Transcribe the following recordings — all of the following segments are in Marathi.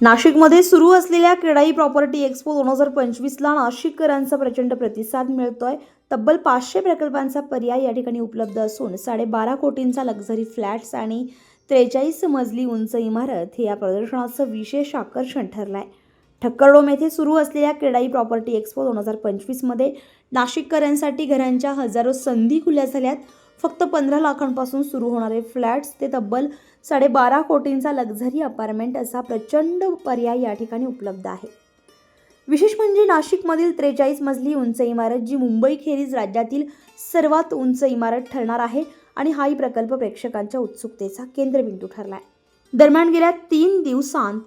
नाशिकमध्ये सुरू असलेल्या केडाई प्रॉपर्टी एक्सपो दोन हजार पंचवीसला नाशिककरांचा प्रचंड प्रतिसाद मिळतोय. तब्बल पाचशे प्रकल्पांचा पर्याय या ठिकाणी उपलब्ध असून साडेबारा कोटींचा लक्झरी फ्लॅट्स आणि त्रेचाळीस मजली उंच इमारत हे या प्रदर्शनाचं विशेष आकर्षण ठरलं आहे ठक्करडोम येथे सुरू असलेल्या केडाई प्रॉपर्टी एक्सपो दोन हजार पंचवीसमध्ये नाशिककरांसाठी घरांच्या हजारो संधी खुल्या झाल्यात. फक्त पंधरा लाखांपासून सुरू होणारे फ्लॅट्स ते तब्बल साडेबारा कोटींचा लक्झरी अपार्टमेंट असा प्रचंड पर्याय या ठिकाणी उपलब्ध आहे. विशेष म्हणजे नाशिकमधील त्रेचाळीस मजली उंच इमारत जी मुंबईखेरीज राज्यातील सर्वात उंच इमारत ठरणार आहे आणि हाही प्रकल्प प्रेक्षकांच्या उत्सुकतेचा केंद्रबिंदू ठरला आहे दरम्यान गेल्या तीन दिवसांत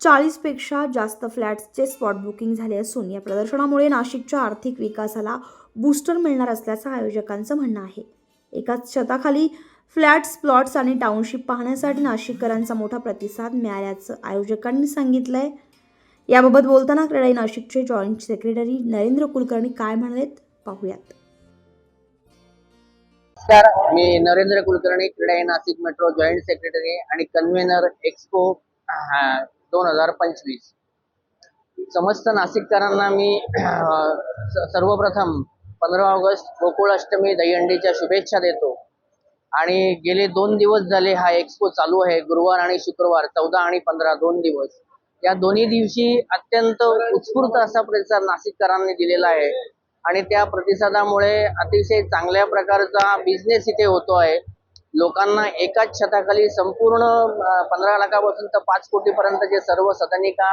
चाळीसपेक्षा जास्त फ्लॅट्सचे स्पॉट बुकिंग झाले असून या प्रदर्शनामुळे नाशिकच्या आर्थिक विकासाला बूस्टर मिळणार असल्याचं आयोजकांचं म्हणणं आहे. एकाच छताखाली फ्लॅट्स प्लॉट्स आणि टाउनशिप पाहण्यासाठी नाशिककरांचा मोठा प्रतिसाद मिळाल्याचं आयोजकांनी सांगितलंय. याबाबत बोलताना क्रेडाई नाशिकचे जॉईंट सेक्रेटरी नरेंद्र कुलकर्णी काय म्हणालेत पाहूयात. नमस्कार मी नरेंद्र कुलकर्णी क्रीडा नाशिक मेट्रो जॉईंट सेक्रेटरी आणि कन्व्हेनर एक्सपो दोन हजार पंचवीस. समस्त नाशिककरांना मी सर्वप्रथम पंधरा ऑगस्ट गोकुळाष्टमी दहीहंडीच्या शुभेच्छा देतो. आणि गेले दोन दिवस झाले हा एक्सपो चालू आहे. गुरुवार आणि शुक्रवार चौदा आणि पंधरा दोन दिवस. या दोन्ही दिवशी अत्यंत उत्स्फूर्त असा प्रतिसाद नाशिककरांनी दिलेला आहे. आणि त्या प्रतिसादामुळे अतिशय चांगल्या प्रकारचा बिझनेस इथे होतो आहे. लोकांना एकाच छताखाली संपूर्ण पंधरा लाखापासून तर पाच कोटीपर्यंतचे सर्व सदनिका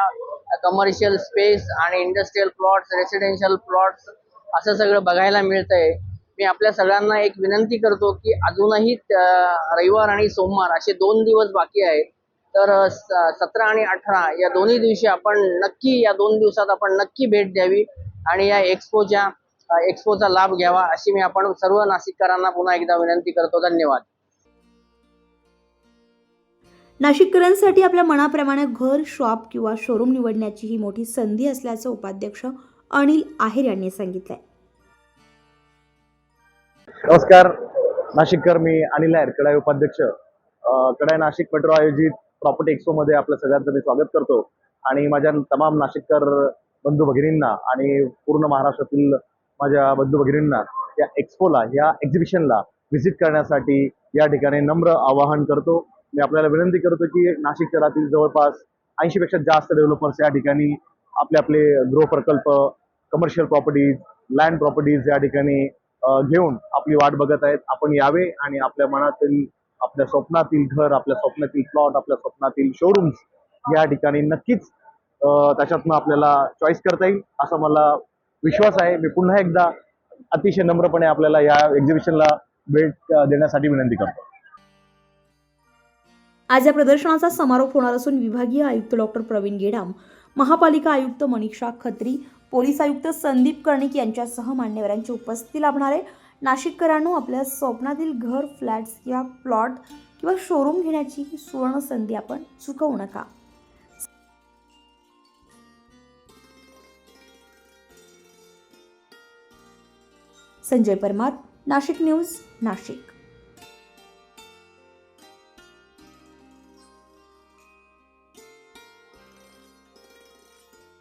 कमर्शियल स्पेस आणि इंडस्ट्रीयल प्लॉट्स रेसिडेन्शियल प्लॉट्स असं सगळं बघायला मिळतंय. मी आपल्या सगळ्यांना एक विनंती करतो की अजूनही रविवार आणि सोमवार असे दोन दिवस बाकी आहेत. तर सतरा आणि अठरा या दोन्ही दिवशी आपण नक्की या दोन दिवसात आपण नक्की भेट द्यावी आणि या एक्सपोच्या एक्सपोचा लाभ घ्यावा अशी मी आपण सर्व नाशिककरांना पुन्हा एकदा विनंती करतो. धन्यवाद. नाशिककरांसाठी आपल्या मनाप्रमाणे घर शॉप किंवा शोरूम निवडण्याची ही मोठी संधी असल्याचं उपाध्यक्ष अनिल आहेर यांनी सांगितलंय. नमस्कार नाशिककर मी अनिल आहेर कडाई उपाध्यक्ष. कडाई नाशिक मेट्रो आयोजित प्रॉपर्टी एक्सपो मध्ये आपलं सगळ्यांचं मी स्वागत करतो. आणि माझ्या तमाम नाशिककर बंधू भगिनींना आणि पूर्ण महाराष्ट्रातील माझ्या बंधू भगिनींना या एक्सपोला या एक्झिबिशनला व्हिजिट करण्यासाठी या ठिकाणी नम्र आवाहन करतो. मी आपल्याला विनंती करतो की नाशिक शहरातील जवळपास ऐंशी पेक्षा जास्त डेव्हलपर्स या ठिकाणी आपले आपले गृह प्रकल्प कमर्शियल प्रॉपर्टीज लँड प्रॉपर्टीज या ठिकाणी घेऊन आपली वाट बघत आहेत. आपण यावे आणि आपल्या मनातील आपल्या स्वप्नातील घर आपल्या स्वप्नातील प्लॉट आपल्या स्वप्नातील शोरूम्स या ठिकाणी नक्कीच त्याच्यातनं आपल्याला चॉईस करता येईल असा मला विश्वास आहे. मी पुन्हा एकदा अतिशय नम्रपणे आपल्याला या एक्झिबिशनला भेट देण्यासाठी विनंती करतो. आज या प्रदर्शनाचा समारोप होणार असून विभागीय आयुक्त डॉक्टर प्रवीण गेडाम महापालिका आयुक्त मनीषा खत्री पोलीस आयुक्त संदीप कर्णिक यांच्यासह मान्यवरांची उपस्थिती लाभणार आहे. नाशिककरांनो आपल्या स्वप्नातील घर फ्लॅट्स किंवा प्लॉट किंवा शोरूम घेण्याची ही सुवर्ण संधी आपण चुकवू नका. संजय परमार नाशिक न्यूज नाशिक.